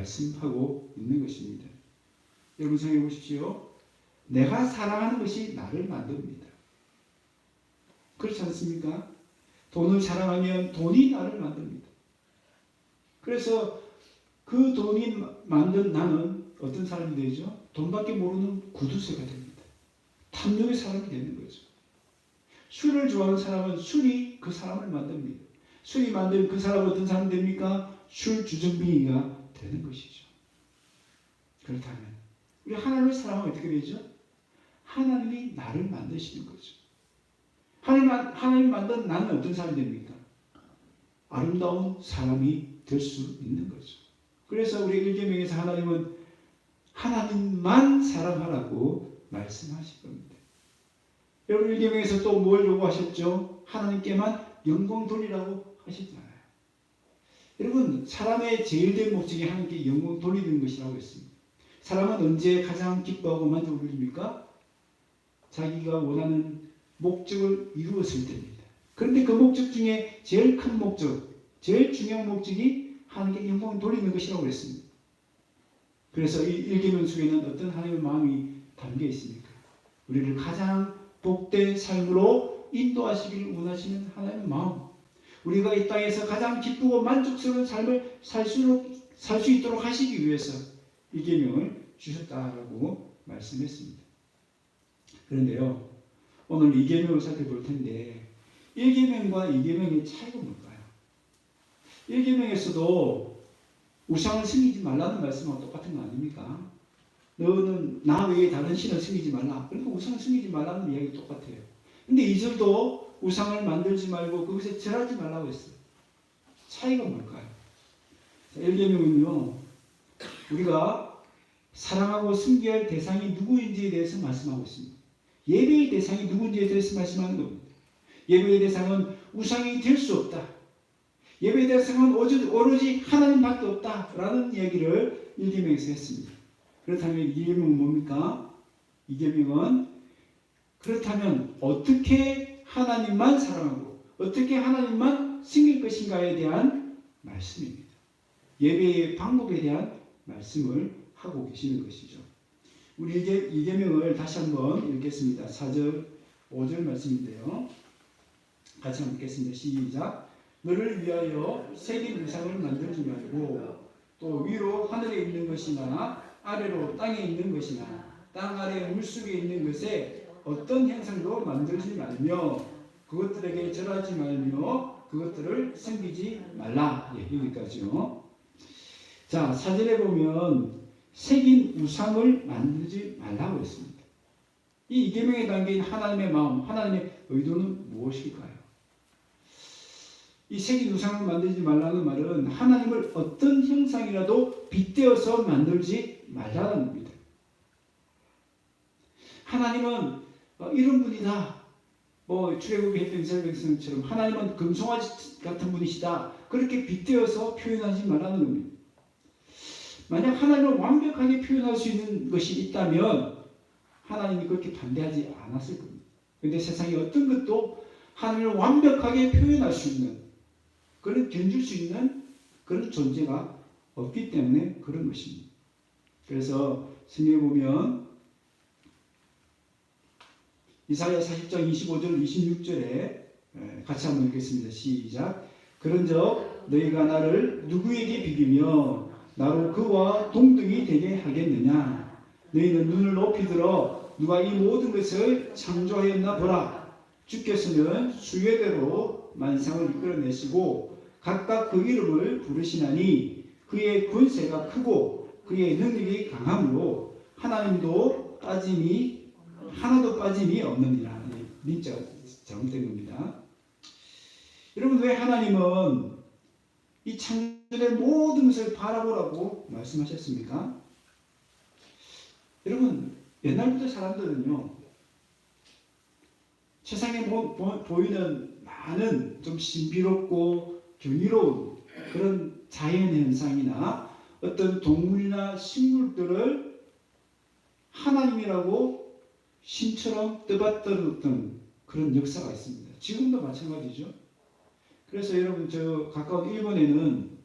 말씀하고 있는 것입니다. 여러분 생각해 보십시오. 내가 사랑하는 것이 나를 만듭니다. 그렇지 않습니까? 돈을 사랑하면 돈이 나를 만듭니다. 그래서 그 돈이 만든 나는 어떤 사람이 되죠? 돈밖에 모르는 구두쇠가 됩니다. 탐욕의 사람이 되는 거죠. 술을 좋아하는 사람은 술이 그 사람을 만듭니다. 술이 만든 그 사람은 어떤 사람 됩니까? 술 주정뱅이가 되는 것이죠. 그렇다면 우리 하나님을 사랑하면 어떻게 되죠? 하나님이 나를 만드시는 거죠. 하나님, 하나님 만든 나는 어떤 사람이 됩니까? 아름다운 사람이 될 수 있는 거죠. 그래서 우리 일계명에서 하나님은 하나님만 사랑하라고 말씀하실 겁니다. 여러분 일계명에서 또 뭘 요구하셨죠? 하나님께만 영광 돌리라고 하셨잖아요. 여러분 사람의 제일 된 목적이 하나님께 영광 돌리는 것이라고 했습니다. 사람은 언제 가장 기뻐하고 만족을입니까? 자기가 원하는 목적을 이루었을 때입니다. 그런데 그 목적 중에 제일 큰 목적, 제일 중요한 목적이 하나님께 영광을 돌리는 것이라고 했습니다. 그래서 이 일계명 속에는 어떤 하나님의 마음이 담겨 있습니까? 우리를 가장 복된 삶으로 인도하시기를 원하시는 하나님의 마음. 우리가 이 땅에서 가장 기쁘고 만족스러운 삶을 살 수 있도록 하시기 위해서 이 계명을 주셨다라고 말씀했습니다. 그런데요, 오늘 이 계명을 살펴볼 텐데 1계명과 2계명의 차이가 뭘까요? 1계명에서도 우상을 섬기지 말라는 말씀하고 똑같은 거 아닙니까? 너는 나 외에 다른 신을 섬기지 말라. 그러니까 우상을 섬기지 말라는 이야기 똑같아요. 근데 이절도 우상을 만들지 말고 그것에 절하지 말라고 했어요. 차이가 뭘까요? 1계명은요. 우리가 사랑하고 섬겨야 할 대상이 누구인지에 대해서 말씀하고 있습니다. 예배의 대상이 누군지에 대해서 말씀하는 겁니다. 예배의 대상은 우상이 될 수 없다. 예배의 대상은 오로지 하나님밖에 없다라는 이야기를 일계명에서 했습니다. 그렇다면 이계명은 뭡니까? 이계명은 그렇다면 어떻게 하나님만 사랑하고 어떻게 하나님만 섬길 것인가에 대한 말씀입니다. 예배의 방법에 대한 말씀을 하고 계시는 것이죠. 우리 이계명을 다시 한번 읽겠습니다. 4절, 5절 말씀인데요. 같이 한번 읽겠습니다. 시작. 너를 위하여 새긴 우상을 만들지 말고 또 위로 하늘에 있는 것이나 아래로 땅에 있는 것이나 땅 아래 물속에 있는 것에 어떤 형상도 만들지 말며 그것들에게 절하지 말며 그것들을 섬기지 말라. 예, 여기까지요. 자, 사절에 보면 새긴 우상을 만들지 말라고 했습니다. 이 이계명에 담긴 하나님의 마음, 하나님의 의도는 무엇일까요? 이 새긴 우상을 만들지 말라는 말은 하나님을 어떤 형상이라도 빗대어서 만들지 말라는 겁니다. 하나님은 어, 이런 분이다. 뭐 출애굽의 했던 이스라엘 백성처럼 하나님은 금송아지 같은 분이시다. 그렇게 빗대어서 표현하지 말라는 겁니다. 만약 하나님을 완벽하게 표현할 수 있는 것이 있다면 하나님이 그렇게 반대하지 않았을 겁니다. 그런데 세상에 어떤 것도 하나님을 완벽하게 표현할 수 있는 그런 견줄 수 있는 그런 존재가 없기 때문에 그런 것입니다. 그래서 성경에 보면 이사야 40장 25절 26절에 같이 한번 읽겠습니다. 시작. 그런즉 너희가 나를 누구에게 비비며 나로 그와 동등이 되게 하겠느냐? 너희는 눈을 높이 들어 누가 이 모든 것을 창조하였나 보라. 주께서는 수요대로 만상을 이끌어내시고 각각 그 이름을 부르시나니 그의 권세가 크고 그의 능력이 강함으로 하나님도 빠짐이 하나도 빠짐이 없느니라. 민자 잘못된 겁니다. 여러분 왜 하나님은 이 창조의 모든 것을 바라보라고 말씀하셨습니까? 여러분 옛날부터 사람들은요 세상에 보, 보, 보이는 많은 좀 신비롭고 경이로운 그런 자연 현상이나 어떤 동물이나 식물들을 하나님이라고 신처럼 떠받들었던 그런 역사가 있습니다. 지금도 마찬가지죠. 그래서 여러분 저 가까운 일본에는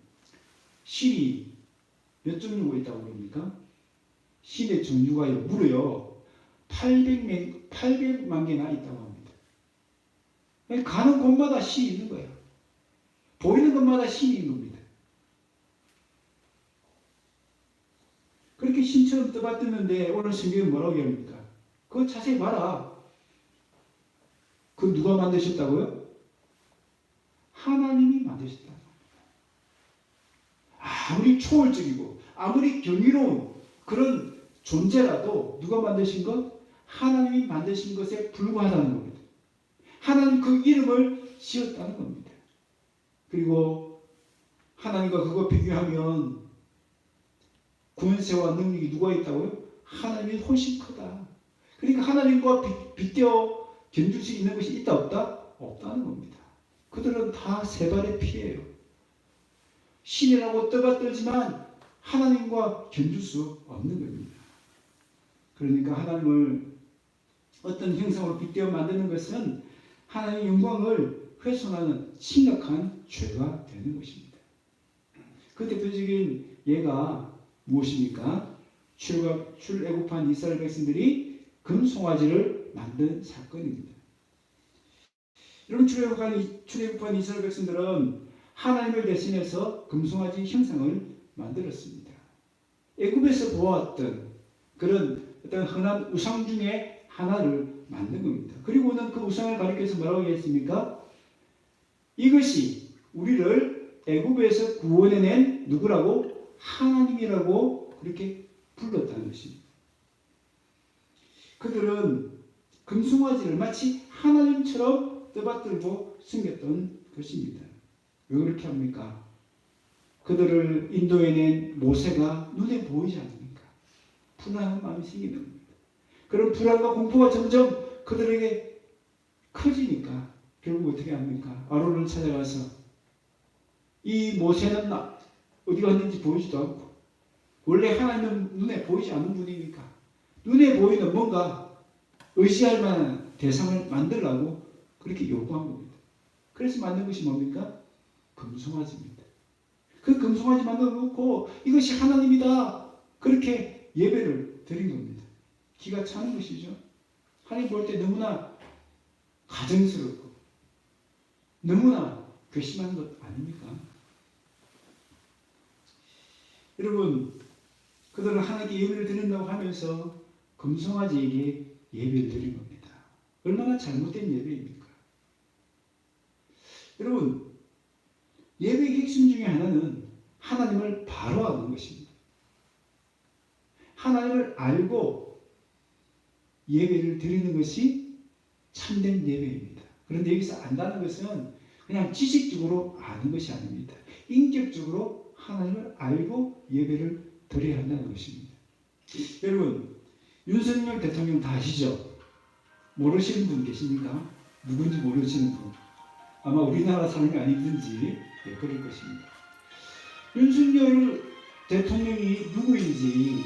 시리 몇 종류가 있다고 그럽니까? 신의 종류가요, 무려요, 800명, 800만 개나 있다고 합니다. 가는 곳마다 신이 있는 거예요. 보이는 것마다 신이 있는 겁니다. 그렇게 신처럼 떠받드는데 오늘 성경이 뭐라고 합니까? 그거 자세히 봐라. 그 누가 만드셨다고요? 하나님이 만드셨다. 아무리 초월적이고 아무리 경이로운 그런 존재라도 누가 만드신 것? 하나님이 만드신 것에 불과하다는 겁니다. 하나님 그 이름을 지었다는 겁니다. 그리고 하나님과 그거 비교하면 권세와 능력이 누가 있다고요? 하나님이 훨씬 크다. 그러니까 하나님과 비- 빗대어 견줄 수 있는 것이 있다 없다? 없다는 겁니다. 그들은 다 세 발의 피예요. 신이라고 떠받들지만 하나님과 견줄 수 없는 겁니다. 그러니까 하나님을 어떤 형상으로 빗대어 만드는 것은 하나님의 영광을 훼손하는 심각한 죄가 되는 것입니다. 그 대표적인 예가 무엇입니까? 출애굽한 이스라엘 백성들이 금송아지를 만든 사건입니다. 여러분 출애굽한, 이- 출애굽한 이스라엘 백성들은 하나님을 대신해서 금송아지 형상을 만들었습니다. 애굽에서 보았던 그런 어떤 흔한 우상 중에 하나를 만든 겁니다. 그리고는 그 우상을 가리켜서 뭐라고 했습니까? 이것이 우리를 애굽에서 구원해낸 누구라고 하나님이라고 그렇게 불렀다는 것입니다. 그들은 금송아지를 마치 하나님처럼 떠받들고 숨겼던 것입니다. 왜 그렇게 합니까? 그들을 인도해낸 모세가 눈에 보이지 않습니까? 불안한 마음이 생기는 겁니다. 그런 불안과 공포가 점점 그들에게 커지니까 결국 어떻게 합니까? 아론을 찾아가서 이 모세는 나 어디 갔는지 보이지도 않고 원래 하나님은 눈에 보이지 않는 분이니까 눈에 보이는 뭔가 의지할 만한 대상을 만들라고 그렇게 요구한 겁니다. 그래서 만든 것이 뭡니까? 금송아지입니다. 그 금송아지 만들어 놓고 이것이 하나님이다. 그렇게 예배를 드린 겁니다. 기가 차는 것이죠. 하나님 볼 때 너무나 가정스럽고 너무나 괘씸한 것 아닙니까? 여러분 그들은 하나님께 예배를 드린다고 하면서 금송아지에게 예배를 드린 겁니다. 얼마나 잘못된 예배입니까? 여러분 예배의 핵심 중에 하나는 하나님을 바로하는 것입니다. 하나님을 알고 예배를 드리는 것이 참된 예배입니다. 그런데 여기서 안다는 것은 그냥 지식적으로 아는 것이 아닙니다. 인격적으로 하나님을 알고 예배를 드려야 한다는 것입니다. 여러분, 윤석열 대통령 다 아시죠? 모르시는 분 계십니까? 누군지 모르시는 분. 아마 우리나라 사람이 아니든지 예, 그럴 것입니다. 윤석열 대통령이 누구인지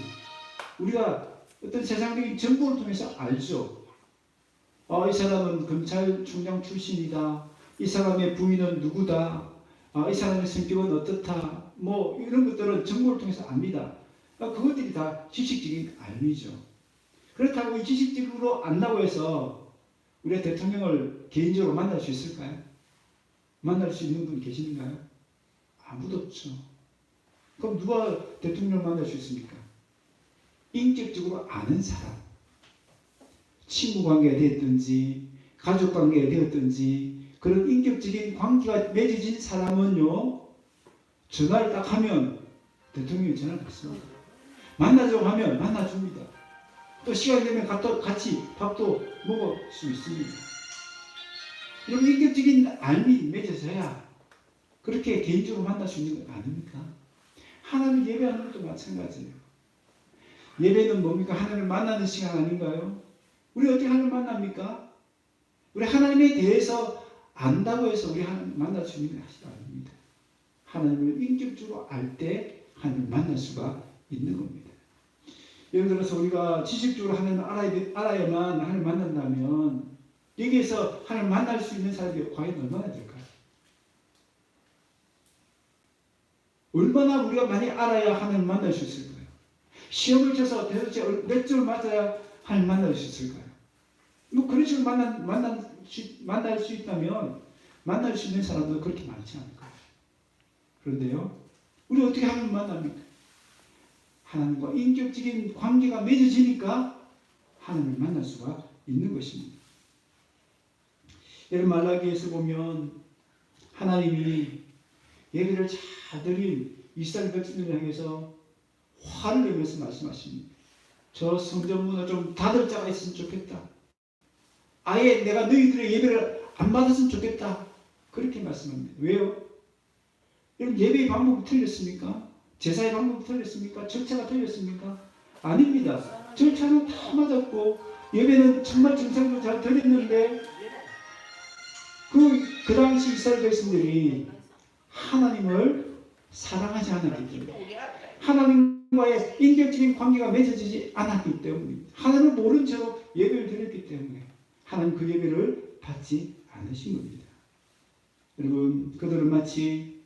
우리가 어떤 세상적인 정보를 통해서 알죠. 아, 이 사람은 검찰총장 출신이다. 이 사람의 부인은 누구다. 아, 이 사람의 성격은 어떻다. 뭐 이런 것들은 정보를 통해서 압니다. 아, 그것들이 다 지식적인 알미죠. 그렇다고 이 지식적으로 안다고 해서 우리가 대통령을 개인적으로 만날 수 있을까요? 만날 수 있는 분 계시는가요? 아무도 없죠. 그럼 누가 대통령을 만날 수 있습니까? 인격적으로 아는 사람. 친구 관계가 되었든지, 가족 관계가 되었든지, 그런 인격적인 관계가 맺어진 사람은요, 전화를 딱 하면 대통령이 전화를 받습니다. 만나자고 하면 만나줍니다. 또 시간 되면 같이 밥도 먹을 수 있습니다. 이런 인격적인 알미 맺어서야 그렇게 개인적으로 만날 수 있는 것 아닙니까? 하나님 예배하는 것도 마찬가지예요. 예배는 뭡니까? 하나님을 만나는 시간 아닌가요? 우리 어떻게 하나님을 만납니까? 우리 하나님에 대해서 안다고 해서 우리 하나님 만날 수 있는 것이 아닙니다. 하나님을 인격적으로 알 때 하나님을 만날 수가 있는 겁니다. 예를 들어서 우리가 지식적으로 하나님을 알아야, 돼- 알아야만 하나님을 만난다면 여기에서 하나님을 만날 수 있는 사람이 과연 얼마나 될까요? 얼마나 우리가 많이 알아야 하나님 만날 수 있을까요? 시험을 쳐서 도대체 몇줄 맞아야 하나님 만날 수 있을까요? 뭐 그런 식으로 만날, 수, 만날 수 있다면 만날 수 있는 사람도 그렇게 많지 않을 거예요. 그런데요, 우리 어떻게 하나님 만납니까? 하나님과 인격적인 관계가 맺어지니까 하나님을 만날 수가 있는 것입니다. 여러분 말라기에서 보면 하나님이 예배를 잘 드린 이스라엘 백성들을 향해서 화를 내면서 말씀하십니다. 저 성전문을 좀 닫을 자가 있으면 좋겠다. 아예 내가 너희들의 예배를 안 받았으면 좋겠다. 그렇게 말씀합니다. 왜요? 여러분 예배의 방법이 틀렸습니까? 제사의 방법이 틀렸습니까? 절차가 틀렸습니까? 아닙니다. 절차는 다 맞았고 예배는 정말 정상적으로 잘 드렸는데 그, 그 당시 이스라엘 백성들이 하나님을 사랑하지 않았기 때문에 하나님과의 인격적인 관계가 맺어지지 않았기 때문입니다. 하나님을 모른 채로 예배를 드렸기 때문에 하나님 그 예배를 받지 않으신 겁니다. 여러분 그들은 마치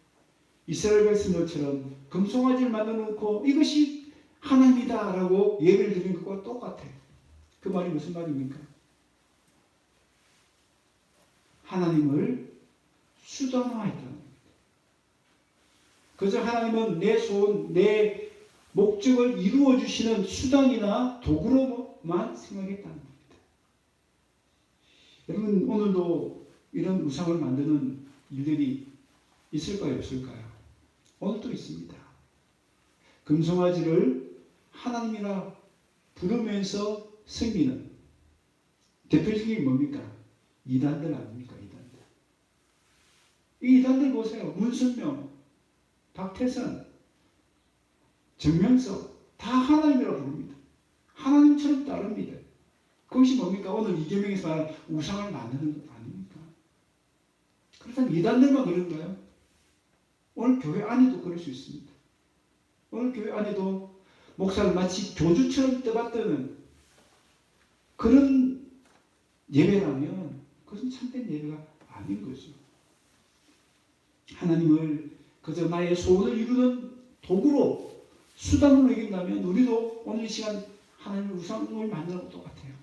이스라엘 백성들처럼 금송아지를 만들어 놓고 이것이 하나님이다라고 예배를 드리는 것과 똑같아요. 그 말이 무슨 말입니까? 하나님을 수단화했다는 겁니다. 그저 하나님은 내 소원, 내 목적을 이루어 주시는 수단이나 도구로만 생각했다는 겁니다. 여러분 오늘도 이런 우상을 만드는 일들이 있을까요, 없을까요? 오늘도 있습니다. 금송아지를 하나님이라 부르면서 섬기는 대표적인 게 뭡니까? 이단들 아닙니까? 이단들. 이 이단들 보세요. 문순명, 박태선, 정명석 다 하나님이라고 부릅니다. 하나님처럼 따릅니다. 그것이 뭡니까? 오늘 이재명에서 말하는 우상을 만드는 것 아닙니까? 그렇다면 이단들만 그런가요? 오늘 교회 안에도 그럴 수 있습니다. 오늘 교회 안에도 목사를 마치 교주처럼 떠받드는 그런 예배라면 그것은 참된 예배가 아닌 거죠. 하나님을 그저 나의 소원을 이루는 도구로 수단으로 여긴다면 우리도 오늘 이 시간 하나님의 우상을 것 똑같아요.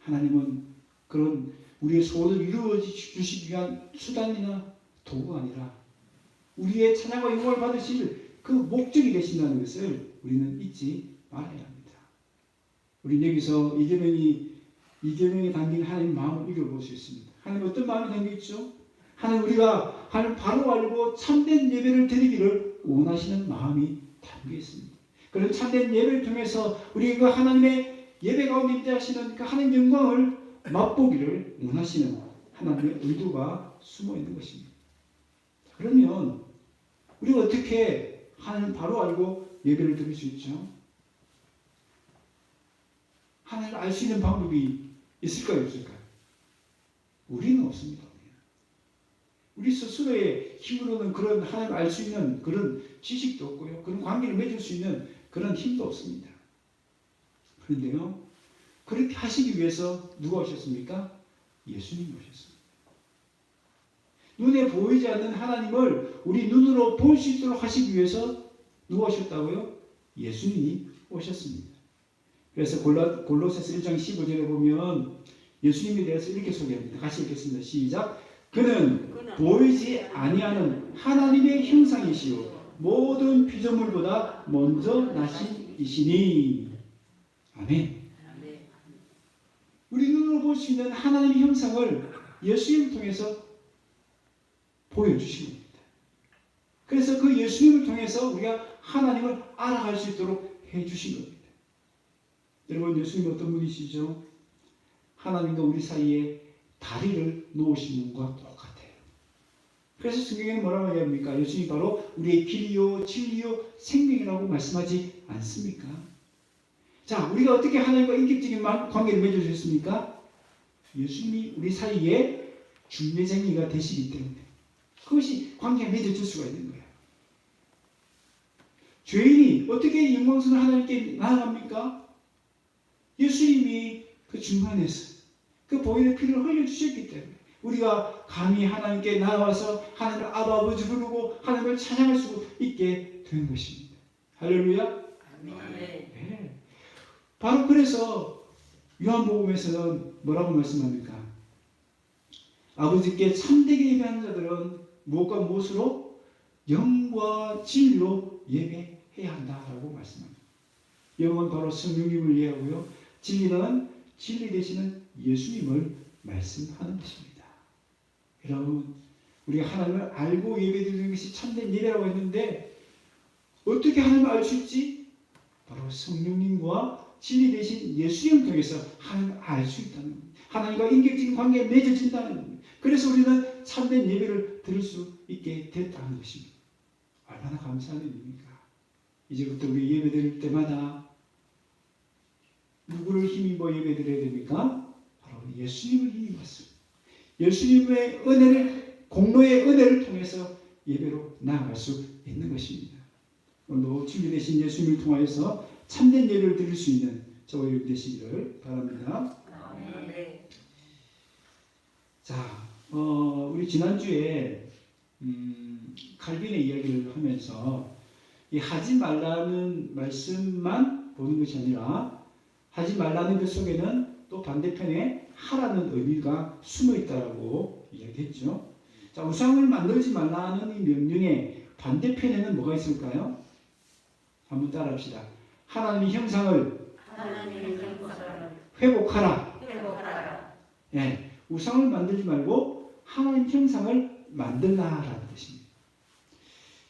하나님은 그런 우리의 소원을 이루어 주시기 위한 수단이나 도구가 아니라 우리의 찬양과 영광을 받으실 그 목적이 되신다는 것을 우리는 잊지 말아야 합니다. 우리 여기서 이재명이 이재명이 담긴 하나님 마음을 읽어볼 수 있습니다. 하나님 어떤 마음이 담겨 있죠? 하나님 우리가 하나님 바로 알고 참된 예배를 드리기를 원하시는 마음이 담겨 있습니다. 그런 참된 예배를 통해서 우리가 하나님의 예배 가운데 임재하시는 그 하나님 영광을 맛보기를 원하시는 하나님의 의도가 숨어 있는 것입니다. 그러면 우리가 어떻게 하나님 바로 알고 예배를 드릴 수 있죠? 하나님을 알 수 있는 방법이 있을까요, 없을까요? 우리는 없습니다. 우리 스스로의 힘으로는 그런 하나님을 알 수 있는 그런 지식도 없고요. 그런 관계를 맺을 수 있는 그런 힘도 없습니다. 그런데요, 그렇게 하시기 위해서 누가 오셨습니까? 예수님이 오셨습니다. 눈에 보이지 않는 하나님을 우리 눈으로 볼 수 있도록 하시기 위해서 누가 오셨다고요? 예수님이 오셨습니다. 그래서 골라, 골로새서 1장 15절에 보면 예수님에 대해서 이렇게 소개합니다. 같이 읽겠습니다. 시작. 그는 보이지 아니하는 하나님의 형상이시요 모든 피조물보다 먼저 나신 이시니 아멘. 우리 눈으로 볼 수 있는 하나님의 형상을 예수님을 통해서 보여주신 겁니다. 그래서 그 예수님을 통해서 우리가 하나님을 알아갈 수 있도록 해주신 겁니다. 여러분 예수님 어떤 분이시죠? 하나님과 우리 사이에 다리를 놓으신 분과 똑같아요. 그래서 성경에는 뭐라고 얘기합니까? 예수님이 바로 우리의 길이요, 진리요, 생명이라고 말씀하지 않습니까? 자, 우리가 어떻게 하나님과 인격적인 관계를 맺어주셨습니까? 예수님이 우리 사이에 중매쟁이가 되시기 때문에 그것이 관계가 맺어질 수가 있는 거예요. 죄인이 어떻게 영광스러운 하나님께 나아갑니까? 예수님이 그 중간에서 그 보혈의 피를 흘려주셨기 때문에 우리가 감히 하나님께 나와서 하나님을 아버지 부르고 하나님을 찬양할 수 있게 된 것입니다. 할렐루야. 네. 바로 그래서 요한복음에서는 뭐라고 말씀합니까? 아버지께 참되게 예배하는 자들은 무엇과 무엇으로 영과 진리로 예배해야 한다라고 말씀합니다. 영은 바로 성령님을 이해하고요. 진리는 진리 되시는 예수님을 말씀하는 것입니다. 여러분, 우리가 하나님을 알고 예배드리는 것이 참된 예배라고 했는데 어떻게 하나님을 알 수 있지? 바로 성령님과 진리 되신 예수님을 통해서 하나님을 알 수 있다는 겁니다. 하나님과 인격적인 관계에 맺어진다는 겁니다. 그래서 우리는 참된 예배를 드릴 수 있게 됐다는 것입니다. 얼마나 감사한 일입니까? 이제부터 우리 예배 드릴 때마다 누구를 힘입어 예배 드려야 됩니까? 바로 예수님을 힘입었습니다. 예수님의 은혜를 공로의 은혜를 통해서 예배로 나아갈 수 있는 것입니다. 오늘도 준비되신 예수님을 통하여서 참된 예배를 드릴 수 있는 저와 여러분 되시기를 바랍니다. 아멘. 자, 어, 우리 지난주에 음, 칼빈의 이야기를 하면서 이 하지 말라는 말씀만 보는 것이 아니라 하지 말라는 그 속에는 또 반대편에 하라는 의미가 숨어 있다라고 이야기했죠. 자, 우상을 만들지 말라는 이 명령의 반대편에는 뭐가 있을까요? 한번 따라합시다. 하나님의 형상을 하나님의 형상을 회복하라. 회복하라. 예, 우상을 만들지 말고 하나님 형상을 만들라라는 뜻입니다.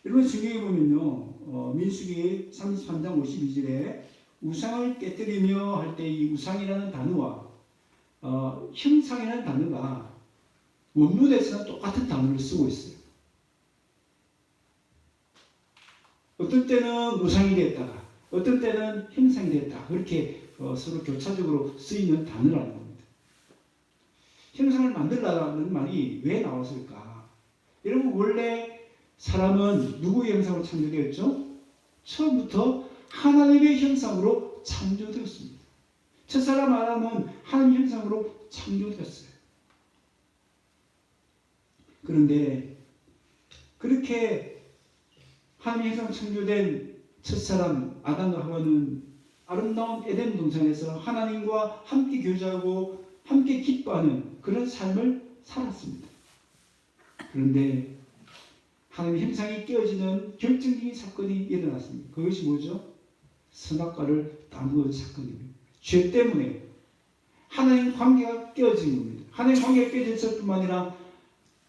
여러분 중요히 보면요, 어, 민수기 33장 52절에 우상을 깨뜨리며 할 때 이 우상이라는 단어와 어, 형상이라는 단어가 원문에서는 똑같은 단어를 쓰고 있어요. 어떤 때는 우상이 됐다가 어떤 때는 형상이 됐다 그렇게 어, 서로 교차적으로 쓰이는 단어라는 겁니다. 형상을 만들라는 말이 왜 나왔을까? 여러분 원래 사람은 누구의 형상으로 창조되었죠? 처음부터 하나님의 형상으로 창조되었습니다. 첫사람 아담은 하나님 형상으로 창조되었어요. 그런데 그렇게 하나님 형상 창조된 첫사람 아담과 하와는 아름다운 에덴 동산에서 하나님과 함께 교제하고 함께 기뻐하는 그런 삶을 살았습니다. 그런데 하나님 형상이 깨어지는 결정적인 사건이 일어났습니다. 그것이 뭐죠? 선악과를 따먹은 사건입니다. 죄 때문에 하나님 관계가 깨어진 겁니다. 하나님 관계가 깨졌을 뿐만 아니라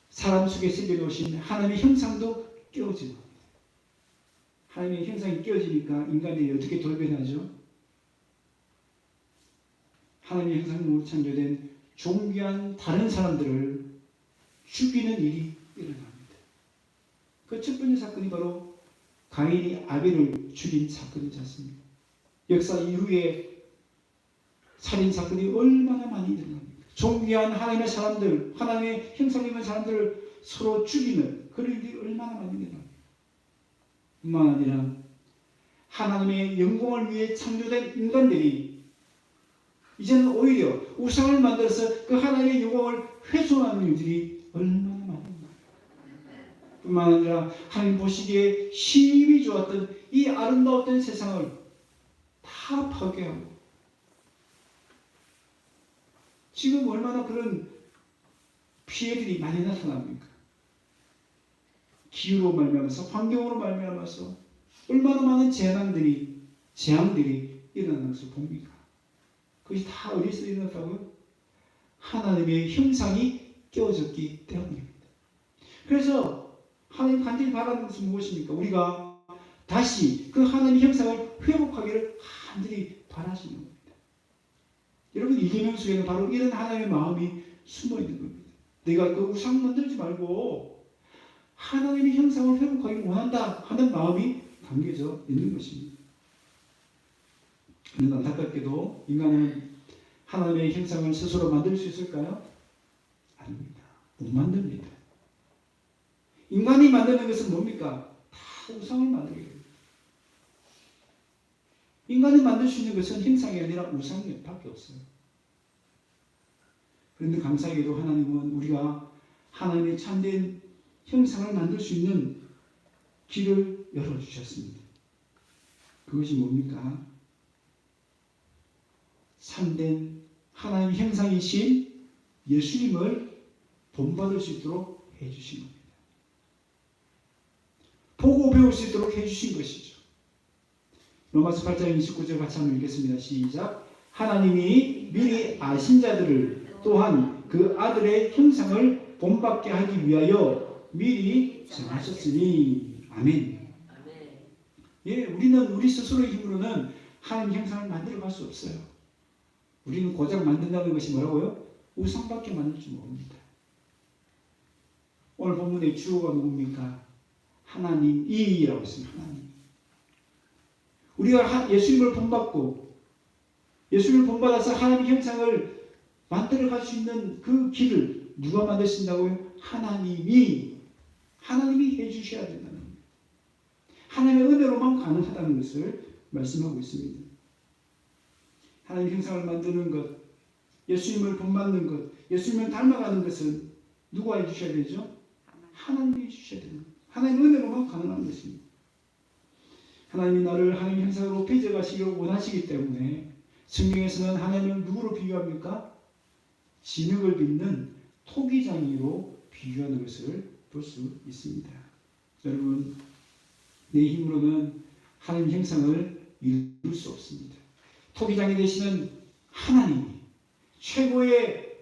사람 속에 새겨놓으신 하나님의 형상도 겁니다. 하나님의 형상이 깨어지니까 인간들이 어떻게 돌변하죠? 하나님의 형상으로 창조된 존귀한 다른 사람들을 죽이는 일이 일어납니다. 그 첫 번째 사건이 바로 가인이 아벨을 죽인 사건이지 않습니까? 역사 이후에 살인 사건이 얼마나 많이 일어납니까? 존귀한 하나님의 사람들, 하나님의 형상 입은 사람들을 서로 죽이는 그런 일이 얼마나 많이 일어납니까? 뿐만 아니라 하나님의 영광을 위해 창조된 인간들이 이제는 오히려 우상을 만들어서 그 하나님의 영광을 훼손하는 일들이 얼마나 많은가. 뿐만 아니라 하나님 보시기에 힘이 좋았던 이 아름다웠던 세상을 다 파괴하고 지금 얼마나 그런 피해들이 많이 나타납니까? 기후로 말미암아서 환경으로 말미암아서 얼마나 많은 재난들이 재앙들이 일어나는 것을 봅니까? 그것이 다 어디서 일어났다고요? 하나님의 형상이 깨어졌기 때문입니다. 그래서 하나님 간절히 바라는 것은 무엇입니까? 우리가 다시 그 하나님의 형상을 회복하기를 간절히 바라시는 겁니다. 여러분 이계명 속에는 바로 이런 하나님의 마음이 숨어 있는 겁니다. 내가 그 우상 만들지 말고 하나님의 형상을 회복하기 원한다 하는 마음이 담겨져 있는 것입니다. 그런데 안타깝게도 인간은 하나님의 형상을 스스로 만들 수 있을까요? 아닙니다. 못 만듭니다. 인간이 만드는 것은 뭡니까? 다 우상을 만들게. 인간이 만들 수 있는 것은 형상이 아니라 우상밖에 없어요. 그런데 감사하게도 하나님은 우리가 하나님의 참된 형상을 만들 수 있는 길을 열어주셨습니다. 그것이 뭡니까? 참된 하나님 형상이신 예수님을 본받을 수 있도록 해주신 겁니다. 보고 배울 수 있도록 해주신 것이죠. 로마서 8장 29절 같이 한번 읽겠습니다. 시작. 하나님이 미리 아신 자들을 또한 그 아들의 형상을 본받게 하기 위하여 미리 정하셨으니 아멘. 아멘. 예, 우리는 우리 스스로의 힘으로는 하나님 형상을 만들어 갈 수 없어요. 우리는 고작 만든다는 것이 뭐라고요? 우상밖에 만들 줄 모릅니다. 오늘 본문의 주어가 누굽니까? 하나님이라고 했습니다. 하나님. 우리가 하- 예수님을 본받고 예수님을 본받아서 하나님 형상을 만들어 갈 수 있는 그 길을 누가 만드신다고요? 하나님이 하나님이 해주셔야 된다는 겁니다. 하나님의 은혜로만 가능하다는 것을 말씀하고 있습니다. 하나님 형상을 만드는 것, 예수님을 본받는 것, 예수님을 닮아가는 것은 누가 해주셔야 되죠? 하나님이 해주셔야 되는 것. 하나님 은혜로만 가능한 것입니다. 하나님이 나를 하나님 형상으로 빚어가시기를 원하시기 때문에 성경에서는 하나님을 누구로 비유합니까? 진흙을 빚는 토기장이로 비유하는 것을 볼 수 있습니다. 여러분, 내 힘으로는 하나님 형상을 이룰 수 없습니다. 토기장이 되시는 하나님이 최고의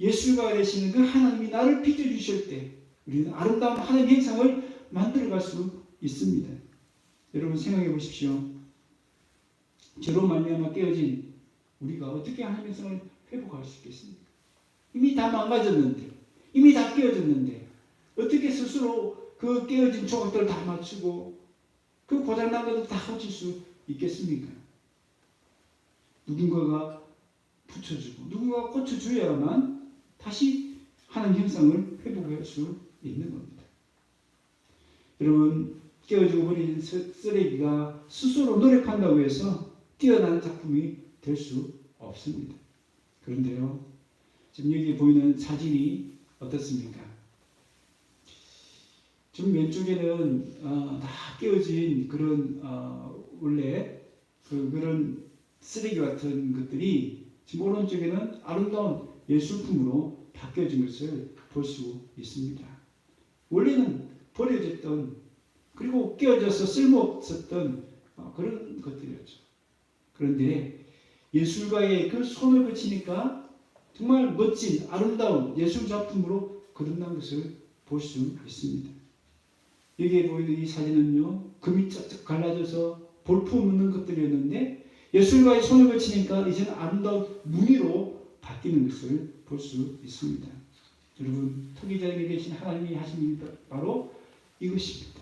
예술가가 되시는 그 하나님이 나를 빚어주실 때 우리는 아름다운 하나님 형상을 만들어갈 수 있습니다. 여러분 생각해 보십시오. 저로 말미암아 깨어진 우리가 어떻게 하나님 형상을 회복할 수 있겠습니까? 이미 다 망가졌는데, 이미 다 깨어졌는데 어떻게 스스로 그 깨어진 조각들을 다 맞추고 그 고장난 것도 다 고칠 수 있겠습니까? 누군가가 붙여주고 누군가가 고쳐줘야만 다시 하나님 형상을 회복할 수 있는 겁니다. 여러분 깨어지고 버린 쓰- 쓰레기가 스스로 노력한다고 해서 뛰어나는 작품이 될 수 없습니다. 그런데요, 지금 여기 보이는 사진이 어떻습니까? 지금 왼쪽에는 어, 다 깨어진 그런 어, 원래 그, 그런 쓰레기 같은 것들이 지금 오른쪽에는 아름다운 예술품으로 바뀌어진 것을 볼 수 있습니다. 원래는 버려졌던 그리고 깨어져서 쓸모없었던 어, 그런 것들이었죠. 그런데 예술가의 그 손을 거치니까 정말 멋진 아름다운 예술 작품으로 거듭난 것을 볼 수 있습니다. 여기에 보이는 이 사진은요 금이 쫙쫙 갈라져서 볼품 없는 것들이었는데 예술가의 손을 거치니까 이제는 아름다운 무늬로 바뀌는 것을 볼 수 있습니다. 여러분 토기장에 계신 하나님이 하신 일이 바로 이것입니다.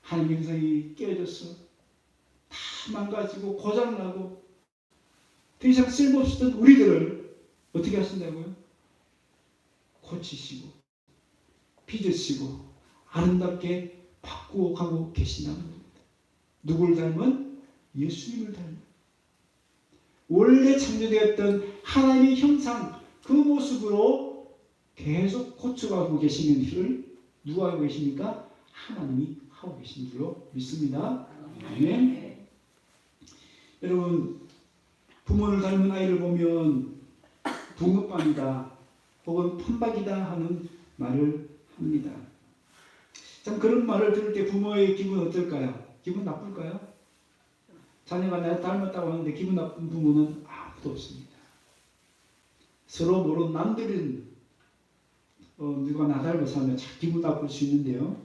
하나님 형상이 깨어져서 다 망가지고 고장나고 더 이상 쓸모없었던 우리들을 어떻게 하신다고요? 고치시고 빚으시고 아름답게 바꾸어 가고 계신다는 겁니다. 누구를 닮은? 예수님을 닮은 원래 창조되었던 하나님의 형상 그 모습으로 계속 고쳐가고 계시는 일을 누가 하고 계십니까? 하나님이 하고 계신 줄로 믿습니다. 아멘. 여러분 부모를 닮은 아이를 보면 붕어빵이다 혹은 판박이다 하는 말을 합니다. 참 그런 말을 들을 때 부모의 기분 어떨까요? 기분 나쁠까요? 자녀가 나를 닮았다고 하는데 기분 나쁜 부모는 아무도 없습니다. 서로 모르는 남들은 어, 누가 나 닮아서 하면 참 기분 나쁠 수 있는데요.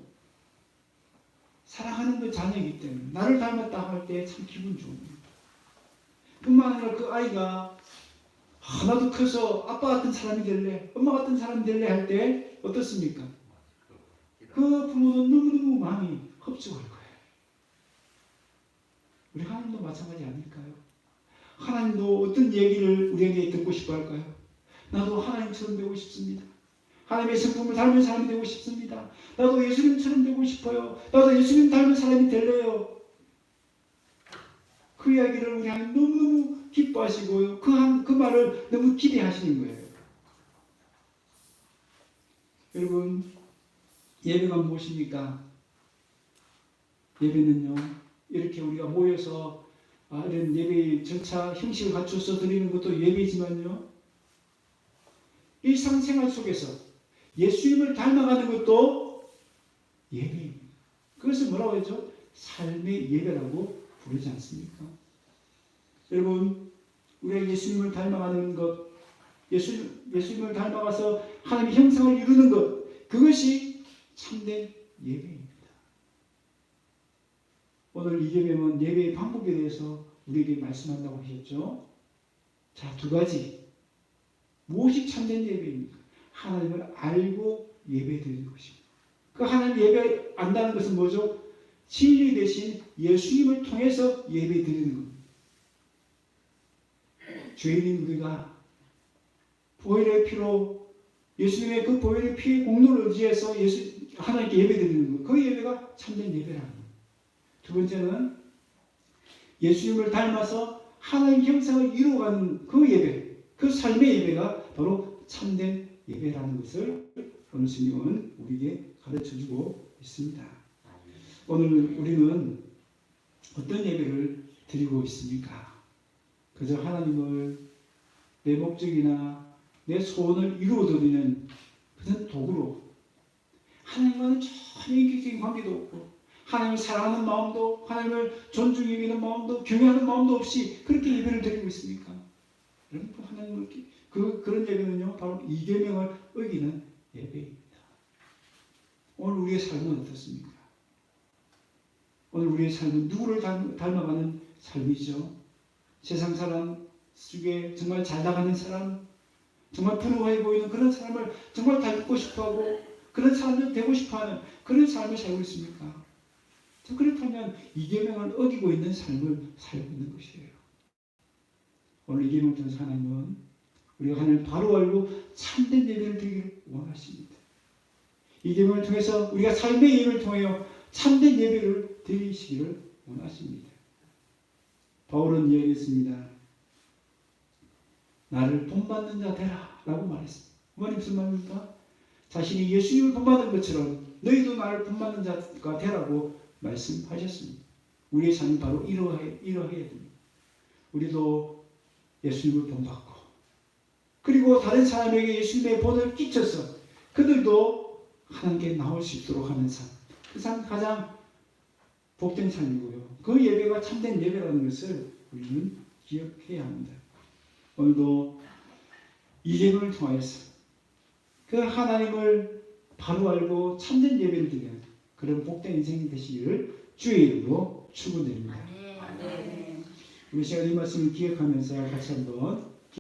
사랑하는 그 자녀이기 때문에 나를 닮았다 할 때 참 기분 좋습니다. 뿐만 아니라 그 아이가 하나도 커서 아빠 같은 사람이 될래, 엄마 같은 사람이 될래 할 때 어떻습니까? 그 부모는 너무너무 마음이 거예요. 우리 하나님도 마찬가지 아닐까요? 하나님도 어떤 얘기를 우리에게 듣고 싶어 할까요? 나도 하나님처럼 되고 싶습니다. 하나님의 성품을 닮은 사람이 되고 싶습니다. 나도 예수님처럼 되고 싶어요. 나도 예수님 닮은 사람이 될래요. 그 이야기를 우리 하나님 너무너무 기뻐하시고요. 그, 한, 그 말을 너무 기대하시는 거예요. 여러분, 예배가 무엇입니까? 예배는요, 이렇게 우리가 모여서 아, 이런 예배 절차, 형식을 갖춰서 드리는 것도 예배지만요, 일상생활 속에서 예수님을 닮아가는 것도 예배입니다. 그것을 뭐라고 했죠? 삶의 예배라고 부르지 않습니까? 여러분, 우리가 예수님을 닮아가는 것, 예수, 예수님을 닮아가서 하나님의 형상을 이루는 것, 그것이 참된 예배입니다. 오늘 이재명은 예배의 방법에 대해서 우리에게 말씀한다고 하셨죠. 자, 두 가지. 무엇이 참된 예배입니까? 하나님을 알고 예배 드리는 것입니다. 그 하나님 예배 안다는 것은 뭐죠? 진리 대신 예수님을 통해서 예배 드리는 겁니다. 죄인인 우리가 보혈의 피로 예수님의 그 보혈의 피의 공로를 의지해서 예수 하나님께 예배 드리는 것. 그 예배가 참된 예배라는. 두 번째는 예수님을 닮아서 하나님 형상을 이루어가는 그 예배, 그 삶의 예배가 바로 참된 예배라는 것을 스님은 우리에게 가르쳐 주고 있습니다. 오늘 우리는 어떤 예배를 드리고 있습니까? 그저 하나님을 내 목적이나 내 소원을 이루어 드리는 그런 도구로 하나님과는 전혀 인격적인 관계도 없고 하나님을 사랑하는 마음도 하나님을 존중해 여기는 마음도 경외하는 마음도 없이 그렇게 예배를 드리고 있습니까? 여러분 그 하나님을 그 그런 예배는요 바로 이계명을 어기는 예배입니다. 오늘 우리의 삶은 어떻습니까? 오늘 우리의 삶은 누구를 닮, 닮아가는 삶이죠? 세상 사람 속에 정말 잘 나가는 사람, 정말 부러워해 보이는 그런 사람을 정말 닮고 싶어하고 그런 사람을 되고 싶어하는 그런 삶을 살고 있습니까? 자, 그렇다면 이계명을 어기고 있는 삶을 살고 있는 것이에요. 오늘 이계명 통해서 하나님은 우리가 하나님을 바로 알고 참된 예배를 드리기를 원하십니다. 이계명을 통해서 우리가 삶의 예배를 통하여 참된 예배를 드리시기를 원하십니다. 바울은 이야기했습니다. 나를 본받는 자 되라 라고 말했습니다. 그 말이 무슨 말입니까? 자신이 예수님을 본받은 것처럼 너희도 나를 본받는 자가 되라고 말씀하셨습니다. 우리의 삶이 바로 이러해, 이러해야 됩니다. 우리도 예수님을 본받고 그리고 다른 사람에게 예수님의 본을 끼쳐서 그들도 하나님께 나올 수 있도록 하는 삶. 그 삶 가장 복된 삶이고요. 그 예배가 참된 예배라는 것을 우리는 기억해야 합니다. 오늘도 이 예배를 통하여서 그 하나님을 바로 알고 참된 예배를 드리는 그런 복된 인생이 되시기를 주의 이름으로 축원드립니다. 아멘. 우리 시간 이 말씀을 기억하면서 같이 한번